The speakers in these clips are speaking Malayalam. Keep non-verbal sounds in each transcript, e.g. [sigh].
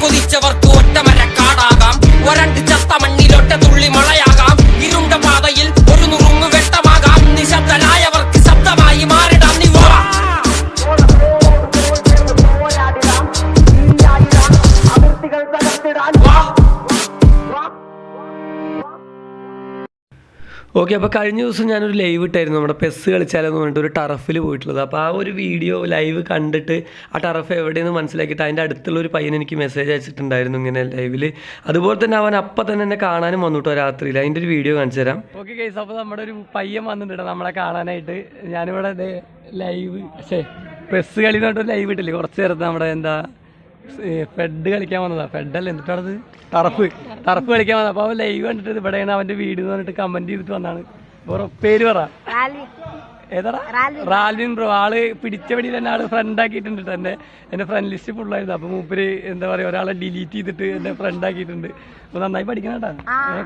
കൊതിച്ചവർക്ക് ഒറ്റമര കാടാകാം ഒരണ്ട് ഓക്കെ അപ്പോൾ കഴിഞ്ഞ ദിവസം ഞാനൊരു ലൈവ് ഇട്ടായിരുന്നു. നമ്മുടെ പെസ് കളിച്ചാലെന്ന് പറഞ്ഞിട്ട് ഒരു ടറഫിൽ പോയിട്ടുള്ളത്. അപ്പോൾ ആ ഒരു വീഡിയോ ലൈവ് കണ്ടിട്ട് ആ ടറഫ് എവിടെയെന്ന് മനസ്സിലാക്കിയിട്ട് അതിന്റെ അടുത്തുള്ള ഒരു പയ്യൻ എനിക്ക് മെസ്സേജ് അയച്ചിട്ടുണ്ടായിരുന്നു ഇങ്ങനെ ലൈവിൽ അതുപോലെ തന്നെ അവൻ അപ്പം തന്നെ എന്നെ കാണാനും വന്നിട്ടോ രാത്രിയിൽ. അതിന്റെ ഒരു വീഡിയോ കാണിച്ചു തരാം. ഓക്കെ കേസ് അപ്പോൾ നമ്മുടെ ഒരു പയ്യൻ വന്നിട്ടുണ്ട് നമ്മളെ കാണാനായിട്ട്. ഞാനിവിടെ ലൈവ് പക്ഷേ പെസ് കളി പറഞ്ഞിട്ട് ലൈവ് ഇട്ടില്ലേ? കുറച്ച് നേരത്തെ നമ്മുടെ എന്താ ഫെഡ് കളിക്കാൻ വന്നതാ. ഫെഡ് അല്ല എന്നിട്ടാണത് ടർഫ്. ടർഫ് കളിക്കാൻ വന്നത്. അപ്പൊ അവൻ ലൈവ് കണ്ടിട്ട് ഇവിടെയാണ് അവന്റെ വീട് എന്ന് പറഞ്ഞിട്ട് കമന്റ് ചെയ്തിട്ട് വന്നാണ്. പേര് പറ. ഏതാ റാൽവിൻ ബ്രോ. ആൾ പിടിച്ച പിടി തന്നെ ആൾ ഫ്രണ്ട് ആക്കിയിട്ടുണ്ട് തന്നെ എന്റെ ഫ്രണ്ട് ലിസ്റ്റ് ഫുള്ളായിരുന്നു അപ്പൊ മൂപ്പര് എന്താ പറയാ ഒരാളെ ഡിലീറ്റ് ചെയ്തിട്ട് എന്നെ ഫ്രണ്ട് ആക്കിയിട്ടുണ്ട്. അപ്പൊ നന്നായി പഠിക്കണം കേട്ടാ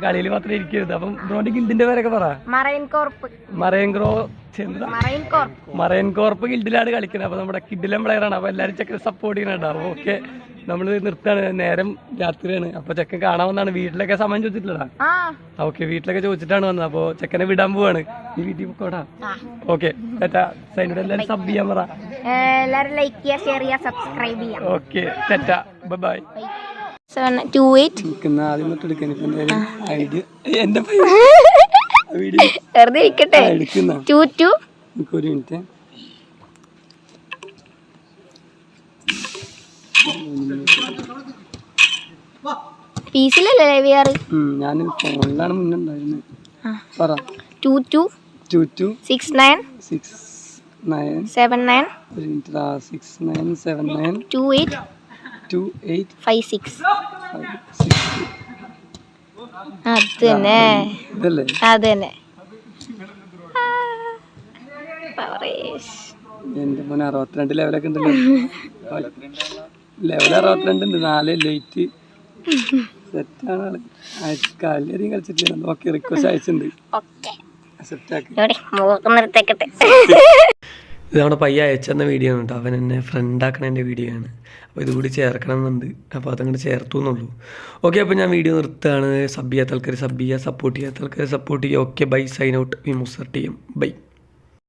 കളിയിൽ മാത്രമേ ഇരിക്കരുത്. അപ്പം ബ്രോന്റെ ഗിൽഡിന്റെ പേരൊക്കെ പറ. Marine corp. Marine corp. Marine corp ഗിൽഡിലാണ് കളിക്കുന്നത് അപ്പൊ നമ്മുടെ കിഡിലം പ്ലെയറാണ് അപ്പൊ എല്ലാരും ചെക്കൻ സപ്പോർട്ട് ചെയ്യുന്നുണ്ട് അപ്പൊ ഓക്കെ നമ്മൾ നിർത്താണ് നേരം രാത്രിയാണ്. അപ്പൊ ചെക്കൻ കാണാൻ വന്നാണ്. വീട്ടിലൊക്കെ സമയം ചോദിച്ചിട്ടില്ലടാ. ആ. ഓക്കെ. വീട്ടിലൊക്കെ ചോദിച്ചിട്ടാണ് വന്നത്. അപ്പൊ ചെക്കനെ വിടാൻ പോവാണ്. ഈ വീട്ടിൽ പോക്കോടാ. ഓക്കെ. ചേട്ടാ സൈനോട് എല്ലാരും സബ് ചെയ്യാൻ പറ. എല്ലാരും ലൈക്ക് ചെയ്യുക ഷെയർ ചെയ്യുക സബ്സ്ക്രൈബ് ചെയ്യുക ഓക്കെ. ചേട്ടാ ബൈ വീഡിയോ. വെറുതെ ഇരിക്കട്ടെ. ടു ടു ഒരു മിനിറ്റ്. പീസിലല്ലേ ലൈവ് ചെയ്യാറ് ഞാൻ ഫോണിലാണ് മുന്നേ ഉണ്ടായിരുന്നത് പറ. Two two two two six nine six nine seven nine ഒരു minute six nine seven nine two eight two eight five six അത് തന്നെ ഇതല്ലേ? അത് തന്നെ പവറേഷ്. എന്റെ മോനെ അറുപത്തിരണ്ട് ലെവലൊക്കെ ഉണ്ടല്ലോ. [laughs] ലെവൽ അറുപത്തിരണ്ട് ഉണ്ട് നാല് ലൈറ്റ് സെറ്റാണ് ആൾ കളിയധികം കളിച്ചിട്ടില്ല. ഓക്കെ റിക്വസ്റ്റ് അയച്ചിട്ടുണ്ട്. ഇത് നമ്മുടെ പയ്യ അയച്ചെന്ന വീഡിയോ ആണ് കേട്ടോ. അവൻ എന്നെ ഫ്രണ്ട് ആക്കണ എന്റെ വീഡിയോ ആണ്. അപ്പോൾ ഇതുകൂടി ചേർക്കണം എന്നുണ്ട് അപ്പോൾ അതങ്ങോട്ട് ചേർത്തു എന്നുള്ളൂ. ഓക്കെ അപ്പോൾ ഞാൻ വീഡിയോ നിർത്തുകയാണ്. സബ് ചെയ്യാത്ത ആൾക്കാർ സബ് ചെയ്യുക. സപ്പോർട്ട് ചെയ്യാത്ത ആൾക്കാർ സപ്പോർട്ട് ചെയ്യുക. ഓക്കെ ബൈ സൈൻ ഔട്ട് വി മുസർ ടീം ബൈ